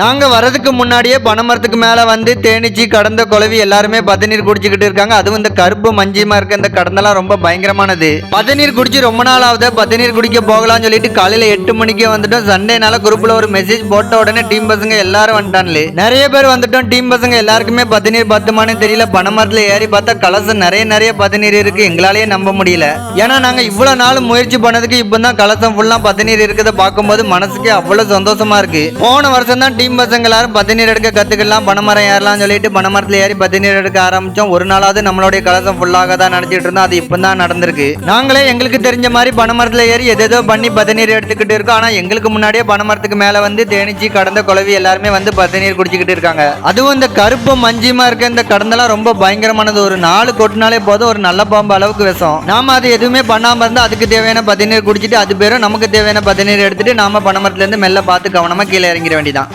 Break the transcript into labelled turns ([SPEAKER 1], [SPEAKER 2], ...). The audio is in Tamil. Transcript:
[SPEAKER 1] நாங்க வரதுக்கு முன்னாடியே பனமரத்துக்கு மேல வந்து தேனிச்சு கடந்த குழவி எல்லாருமே பதநீர் குடிச்சுக்கிட்டு இருக்காங்க. அதுவும் இந்த கருப்பு மஞ்சியமா இருக்க இந்த கடந்தெல்லாம் ரொம்ப பயங்கரமானது. பதநீர் குடிச்சு ரொம்ப நாள் ஆகுது. பதநீர் குடிக்க போகலாம்னு சொல்லிட்டு காலையில எட்டு மணிக்கே வந்துட்டோம். சண்டேனால குரூப்ல ஒரு மெசேஜ் போட்ட உடனே டீம் பசங்க எல்லாரும் வந்துட்டான்ல நிறைய பேர் வந்துட்டோம். டீம் பசங்க எல்லாருக்குமே பதநீர் பத்துமானே தெரியல. பனமரத்துல ஏறி பார்த்தா கலசம் நிறைய நிறைய பதநீர் இருக்கு. எங்களாலேயே நம்ப முடியல. ஏன்னா நாங்க இவ்வளவு நாள் முயற்சி பண்ணதுக்கு இப்பதான் கலசம் ஃபுல்லா பதநீர் இருக்கிறத பார்க்கும்போது மனசுக்கு அவ்வளவு சந்தோஷமா இருக்கு. போன வருஷம் தான் டீம் பசங்க எல்லாரும் பதநீர் எடுக்க கத்துக்கலாம். பனைமரம் ஏறலாம் சொல்லிட்டு பனைமரத்துல ஏறி பதநீர் எடுக்க ஆரம்பிச்சோம். ஒரு நாளாவது நம்மளுடைய கலசம் ஃபுல்லாக தான் நினைச்சிட்டு இருந்தோம். அது இப்பதான் நடந்திருக்கு. நாங்களே எங்களுக்கு தெரிஞ்ச மாதிரி பனைமரத்துல ஏறி எதேதோ பண்ணி பதநீர் எடுத்துக்கிட்டு இருக்கோம். ஆனா எங்களுக்கு முன்னாடியே பனைமரத்துக்கு மேல வந்து தேனிச்சி கடந்த குழவி எல்லாருமே வந்து பதநீர் குடிச்சுக்கிட்டு இருக்காங்க. அதுவும் இந்த கருப்பு மஞ்சிமா இருக்க இந்த கடந்தெல்லாம் ரொம்ப பயங்கரமானது. ஒரு நாலு கொட்டினாலே போதும். ஒரு நல்ல பாம்பு அளவுக்கு விஷம். நாம அது எதுவுமே பண்ணாம இருந்தா அதுக்கு தேவையான பதநீர் குடிச்சிட்டு அது பேரும் நமக்கு தேவையான பதநீர் எடுத்துட்டு நாம பனைமரத்துல இருந்து மெல்ல பார்த்து கவனமா கீழே இறங்கிட வேண்டியதான்